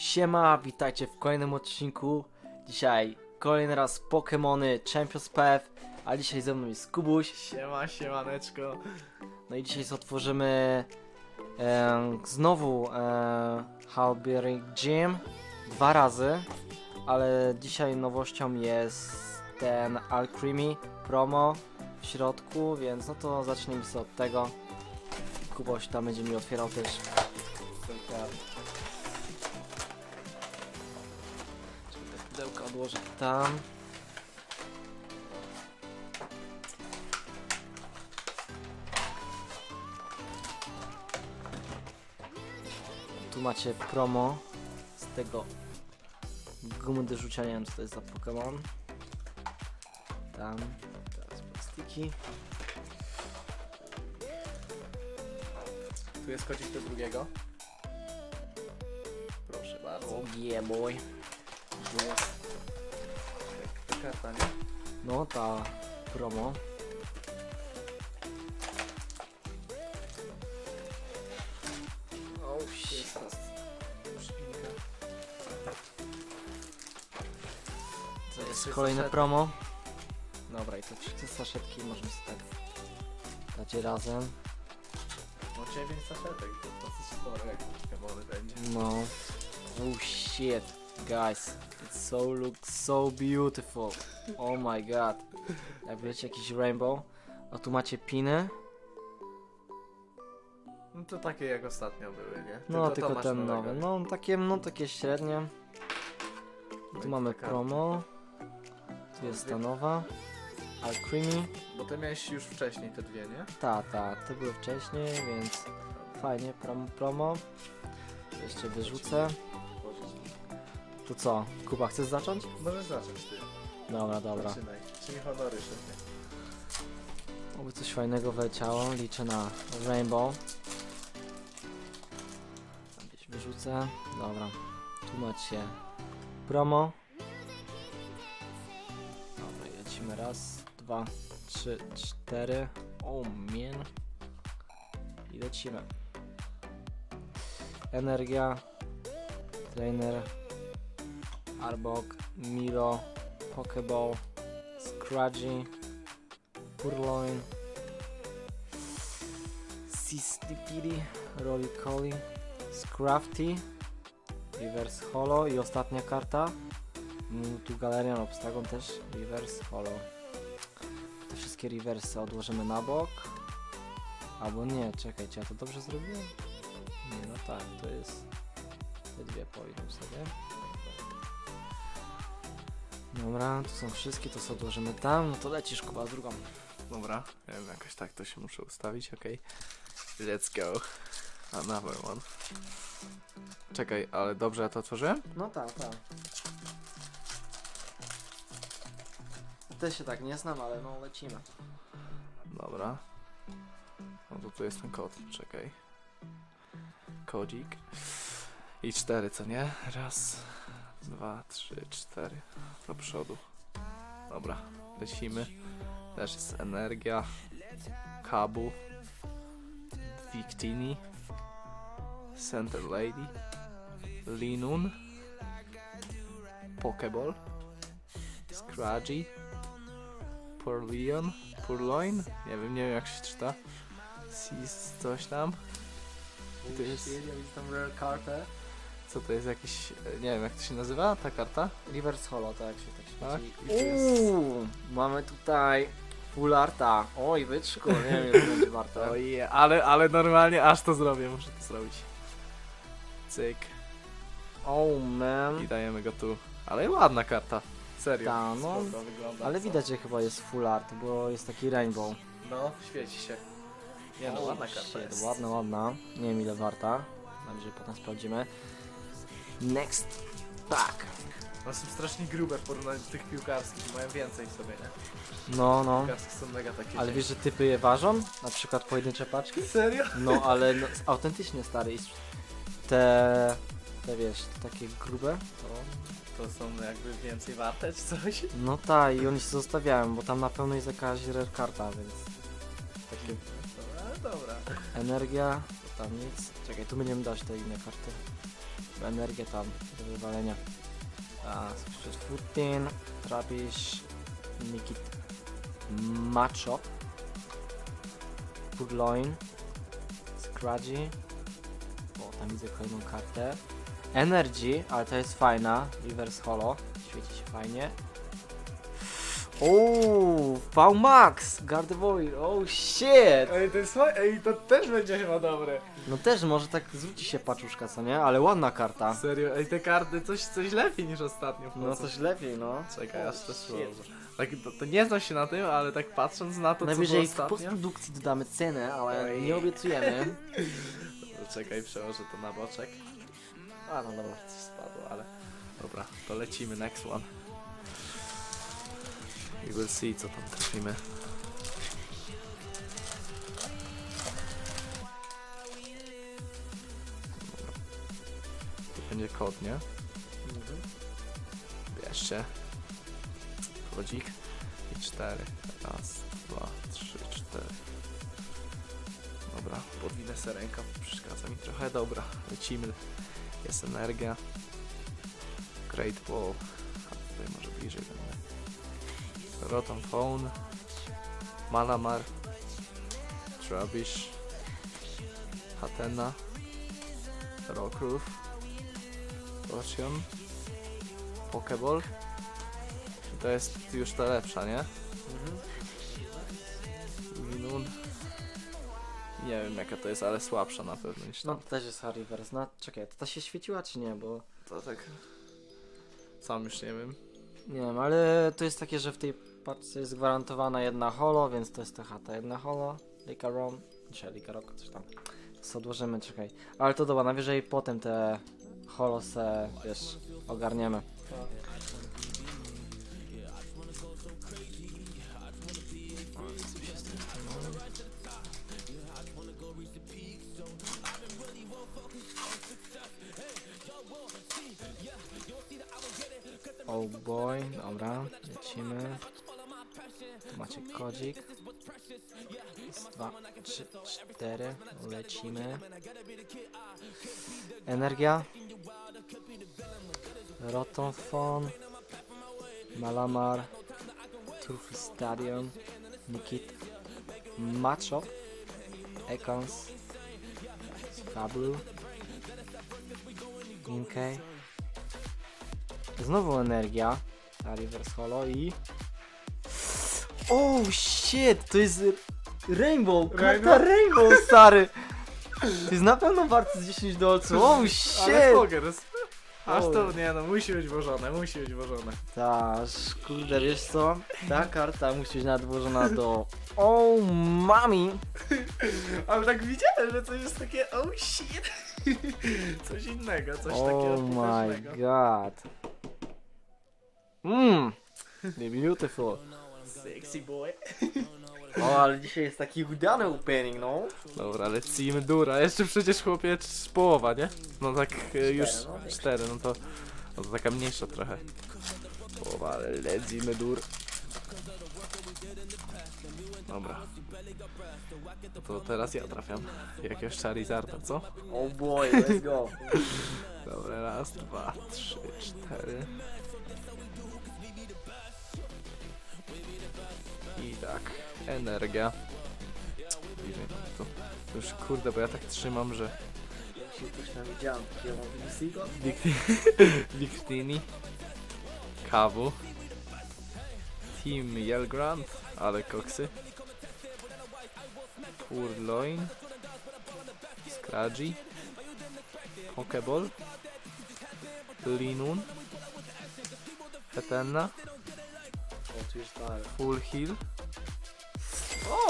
Siema, witajcie w kolejnym odcinku. Dzisiaj kolejny raz Pokémony Champions PF, a dzisiaj ze mną jest Kubuś. Siema, siemaneczko. No i dzisiaj otworzymy e, znowu e, Halberry Gym dwa razy, ale dzisiaj nowością jest ten Alcremie promo w środku, więc no to zacznijmy sobie od tego. Kuboś tam będzie mi otwierał też Czekaj, odłożę tam. Tu macie promo z tego gumy do rzucia, nie wiem co to jest za Pokémon. Tam, teraz plastiki. Tu jest kodzik do drugiego. Proszę bardzo. Oh yeah boy. Tu jest karta, nie? No ta promo. Oh shit. jest. To kolejne promo. Dobra i te wszystkie saszetki możemy sobie tak dać razem. No 9 saszetek, to dosyć sporo jak Pokémony będzie. No. Oh shit, guys. It so looks so beautiful. Oh my god. Jak wiecie jakiś rainbow. A tu macie piny. No to takie jak ostatnio były, nie? No to tylko masz ten nowego. nowy. No takie, no takie średnie. No Tu i mamy taka- promo. Tu jest ta nowa. Alcremie. Bo ty miałeś już wcześniej te dwie, nie? Ta, ta, te były wcześniej, więc fajnie, promo. promo. To Jeszcze wyrzucę. To co, Kuba, chcesz zacząć? Możesz zacząć ty. Dobra, dobra. Zaczynaj. Czyli honory szefie. Oby coś fajnego wleciało, liczę na Rainbow. Tam Gdzieś wyrzucę. Dobra. Tu macie promo. Dobra, i lecimy raz, dwa, trzy, cztery. O man. I lecimy. Energia. Trainer. Arbok. Milo. Pokeball. Scrudgy. Purloin, Sistipiri, Rolicoli, Scrafty, Reverse Holo i ostatnia karta. Mm, Tu Galerian Obstagon też Reverse Holo. Te wszystkie reverse odłożymy na bok. Albo nie, czekajcie, ja to dobrze zrobiłem? Nie, no tak, to jest... Te dwie pójdą sobie. Dobra, tu są wszystkie, to sobie odłożymy tam, no to lecisz Kuba drugą. Dobra, ja wiem, jakoś tak to się muszę ustawić, okej. Let's go. Another one. Czekaj, ale dobrze ja to otworzyłem? No tak, tak. Też się tak nie znam, ale no lecimy. Dobra. No to tu jest ten kod, czekaj. Kodzik. I cztery, co nie? Raz, dwa, trzy, cztery. Do przodu. Dobra, lecimy. Też jest energia. Kabu. Victini. Center Lady. Linun. Pokeball. Scrudgy. Purlion. Purloin? Nie wiem, nie wiem jak się czyta. Sis coś tam. I to jest, tam rare kartę. Co to jest jakiś, nie wiem jak to się nazywa ta karta? Reverse Holo, tak się tak się Tak? mówi. I tu jest- Uuu, mamy tutaj full arta. Oj, byczku, nie wiem ile to będzie warte. Oj, ale, ale normalnie aż to zrobię, muszę to zrobić. Cyk. Oh man. I dajemy go tu. Ale ładna karta. Serio. Ta, no. Spoko wygląda. Ale widać, że chyba jest full art, bo jest taki rainbow. No, świeci się. Nie no, ładna karta shit, jest. Ładna, ładna. Nie wiem ile warta. Najwyżej potem sprawdzimy. Next pack. No są strasznie grube w porównaniu do tych piłkarskich, mają więcej w sobie, nie? No, no. Piłkarskie są mega takie Ale wiesz, że typy je ważą? Na przykład pojedyncze paczki? Serio? No, ale no, autentycznie stary. i Te, te wiesz, te takie grube. To, To są jakby więcej warte czy coś? no tak, i oni się zostawiają, bo tam na pewno jest jakaś rare karta, więc takie Dobra, ale dobra. energia, to tam nic. Czekaj, tu będziemy dać te inne karty. Energię tam do wywalenia. A, przecież Putin, Trapisz, Nikit, Machop, Purloin, Scrudgy. O, tam widzę kolejną kartę. Energy, ale to jest fajna. Reverse Holo, świeci się fajnie. Ooo, VMAX, Gardevoir, oh shit! Ej, to jest Ej, to też będzie chyba dobre. No też może tak zwróci się paczuszka, co nie? Ale ładna karta. Serio, ej, te karty coś, coś lepiej niż ostatnio No coś lepiej, no. Czekaj, aż to słowo. Tak, to, to nie znam się na tym, ale tak patrząc na to, co Najwyżej było w ostatnio... postprodukcji dodamy cenę, ale Oj. nie obiecujemy. Czekaj, przełożę to na boczek. A, no dobra. Coś spadło, ale... Dobra, to lecimy, next one. See, co tam trafimy. To będzie kod, nie? Bierzcie. Kodzik. I cztery. Raz, dwa, trzy, cztery. Dobra, podwinę se rękę, przeszkadza mi trochę. Dobra, lecimy. Jest energia. Great Wall. A tutaj może bliżej będę. Rotom Phone. Malamar. Trubbish. Hatena. Rockroof. Potion. Pokeball. To jest już ta lepsza, nie? Winun. Nie wiem jaka to jest, ale słabsza na pewno niż No no. to też jest Harryverse. No czekaj, to ta się świeciła czy nie? Bo To tak... Sam już nie wiem. nie wiem, ale to jest takie, że w tej paczce jest gwarantowana jedna holo, więc to jest ta chata jedna holo. Lika Rom, czy coś tam. Co odłożymy, czekaj. Ale to dobra, najwyżej potem te holo se, wiesz, ogarniemy. Oh boy, dobra, lecimy. Macie kodzik. Dwa, trzy, cztery, lecimy. Energia. Rotonfon. Malamar. Turf Stadion. Nikit. Machop. Ekons. Skablu. Inkei. Znowu energia. Ta reverse holo i... Oh shit! To jest y, Rainbow! Karta Rainbow? Rainbow, stary! To jest na pewno warte z 10 dolców. Oh Ale shit! pogers. Aż to nie no, musi być włożone, musi być włożone. Ta, kurde, wiesz co? Ta karta musi być nadłożona do... Oh mami! Ale tak widziałem, że coś jest takie oh shit. Coś innego, coś takiego Oh my potężnego. god. Mmm! Beautiful. Sexy boy. O, ale dzisiaj jest taki udany opening, no. Dobra, lecimy dura. Jeszcze przecież chłopie c- połowa, nie? No tak e, już no, cztery, no to, no to taka mniejsza trochę. Połowa, ale lecimy dur. Dobra. No to teraz ja trafiam. Jakiegoś Charizarda, co? Oh boy, let's go. Dobra, raz, dwa, trzy, cztery. Tak, energia. Bliżej tu. Już kurde, bo ja tak trzymam, że Coś tam widziałem, takiego Visigo. Victini, Kawu, Team Yellgrant, ale koksy, Purloin, Scraggy, Pokeball, Linun, Hetenna, O, tu jest. Full Heal,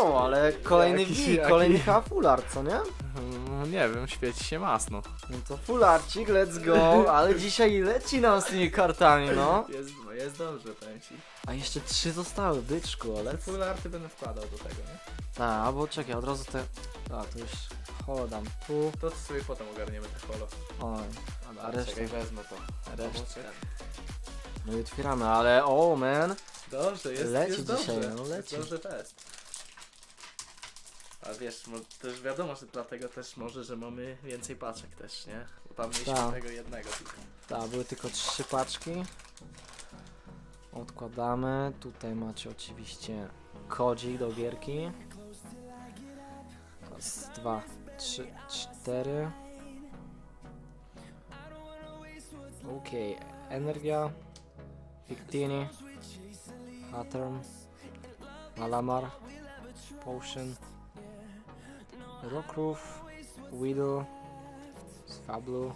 O, ale kolejny Jakiś- V, jaki- kolejny chyba fular, co nie? Mm, nie wiem, świeci się masno. No to fularcik, let's go, ale dzisiaj leci nam z tymi kartami, no. Jest, jest dobrze, powiem ci. A jeszcze trzy zostały, byczku, ale... Full arty będę wkładał do tego, nie? Tak, albo czekaj, od razu te... A, to już chodam tu. To sobie potem ogarniemy te holo. Oj, a resztę... Czekaj, wezmę to. Resztę. No i otwieramy, ale o man. Dobrze, jest, Leci jest dzisiaj, dobrze. no leci. Jest dobrze fest. A wiesz, mo- też wiadomo, że dlatego też może, że mamy więcej paczek też, nie? Bo tam mieliśmy Tak. tego jednego tylko. Tak, były tylko trzy paczki. Odkładamy. Tutaj macie oczywiście kodzik do gierki. Raz, dwa, trzy, cztery. Okej, energia, Victini, Hattern, Malamar, Potion, Rockroof, Widow, Swablu,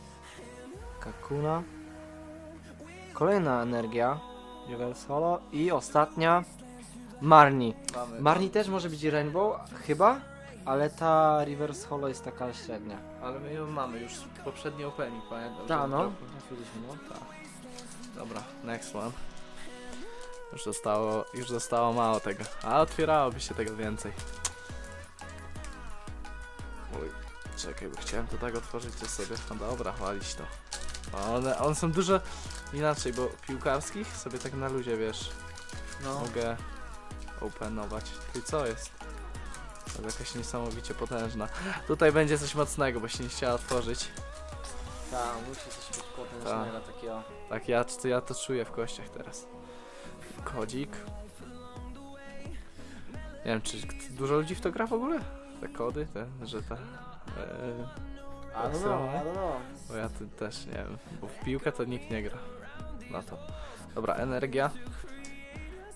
Kakuna. Kolejna energia, Reverse Holo i ostatnia Marni. Mamy. Marni też może być Rainbow, chyba, ale ta Reverse Holo jest taka średnia. Ale my ją mamy już poprzedni opening, pamiętam. Ta że no, trochę- trafiliśmy no. Tak. Dobra, next one. Już zostało, już zostało mało tego, a otwierałoby się tego więcej. Oj, czekaj, bo chciałem to tak otworzyć, to sobie, no dobra, walić to. One, one są dużo inaczej, bo piłkarskich sobie tak na luzie, wiesz, No, mogę openować. Ty co jest? To jest jakaś niesamowicie potężna. Tutaj będzie coś mocnego, bo się nie chciała otworzyć. ta, musi coś być potężnego takiego. Tak, ja, to ja to czuję w kościach teraz. Kodzik. Nie wiem, czy dużo ludzi w to gra w ogóle? Te kody, te, że ta... Yy, I don't know, I don't know. bo ja ty też nie wiem, bo w piłkę to nikt nie gra. Na to. Dobra, Energia.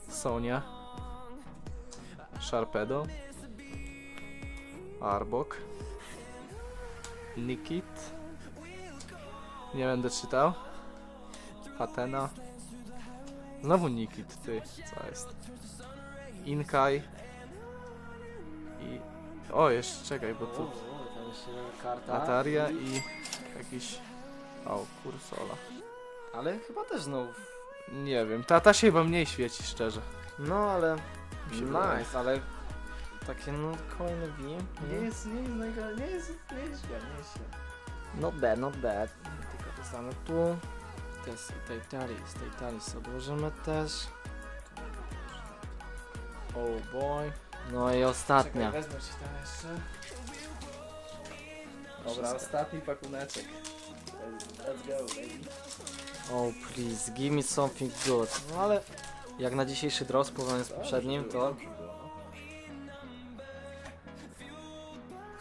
Sonia. Sharpedo. Arbok. Nikit. Nie będę czytał. Atena. Znowu Nikit, ty, co jest? Inkai. O, jeszcze czekaj, bo tu... o, tam jeszcze karta. Ataria i jakiś... O, Kursola. Ale chyba też znowu. Nie wiem, ta, ta się chyba mniej świeci, szczerze. No ale. Mi się wydaje. Nice, ale. Takie no kolejne V. Nie jest, nie jest nie jest, nie jest źle, nie jest źle. Not bad, not bad. Tylko to samo tu. To jest tej talii, z tej talii sobie odłożymy też. Oh boy. No i ostatnia. Czekaj, wezmę ci tam jeszcze. Dobra, ostatni pakuneczek. Let's go, baby. Oh please, give me something good. No ale jak na dzisiejszy draw porównany z poprzednim, to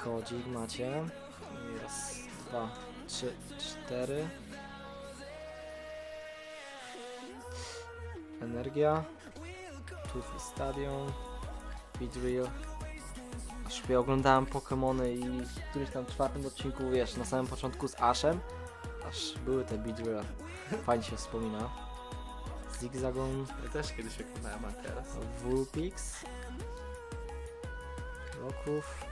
kodzik macie. Raz, dwa, trzy, cztery. Energia. Tooth Stadium. Beedrill. Aż sobie oglądałem Pokémony i w którymś tam czwartym odcinku, wiesz, na samym początku z Ashem, aż były te Beedrill. Fajnie się wspomina. Zigzagon, Ja też kiedyś oglądałem, a teraz. Vulpix, Roków,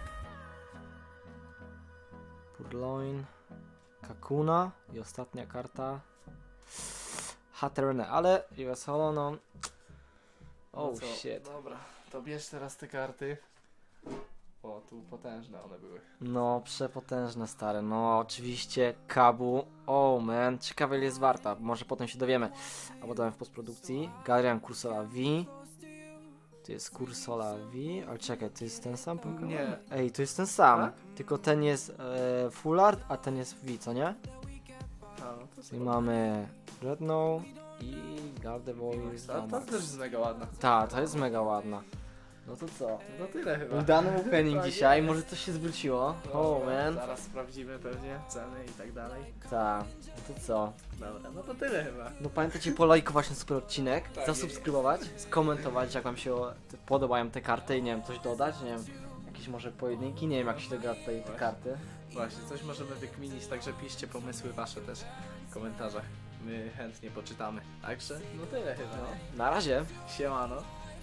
Purloin, Kakuna i ostatnia karta Hatterne, ale US Holo, no. No Oh co, shit. Dobra, to bierz teraz te karty. O, tu potężne one były. No, przepotężne stare. No, oczywiście Kabu. Oh man, ciekawe ile jest warta. Może potem się dowiemy. Albo dałem w postprodukcji. Galerian Cursola V. To jest Cursola V. Ale czekaj, to jest ten sam Pokémon? Nie. Ej, to jest ten sam. Tak? Tylko ten jest e, Full Art, a ten jest V, co nie? A, no to Czyli mamy Rednow i Gardevoir. Ta, ta też jest mega ładna. Ta, to jest mega ładna. No to co? No to tyle chyba. Udany opening Tak dzisiaj, jest. może coś się zwróciło. No, Oh man. Zaraz sprawdzimy pewnie ceny i tak dalej. Ta, no to co? Dobra, no to tyle chyba. No pamiętajcie polajkować ten super odcinek, Tak zasubskrybować, skomentować jak wam się te- podobają te karty i nie wiem, coś dodać, nie wiem, jakieś może pojedynki, nie wiem jak się to gra tutaj te karty. Właśnie, coś możemy wykminić, także piszcie pomysły wasze też w komentarzach. My chętnie poczytamy. Także, no tyle chyba, nie? Na razie. Siemano.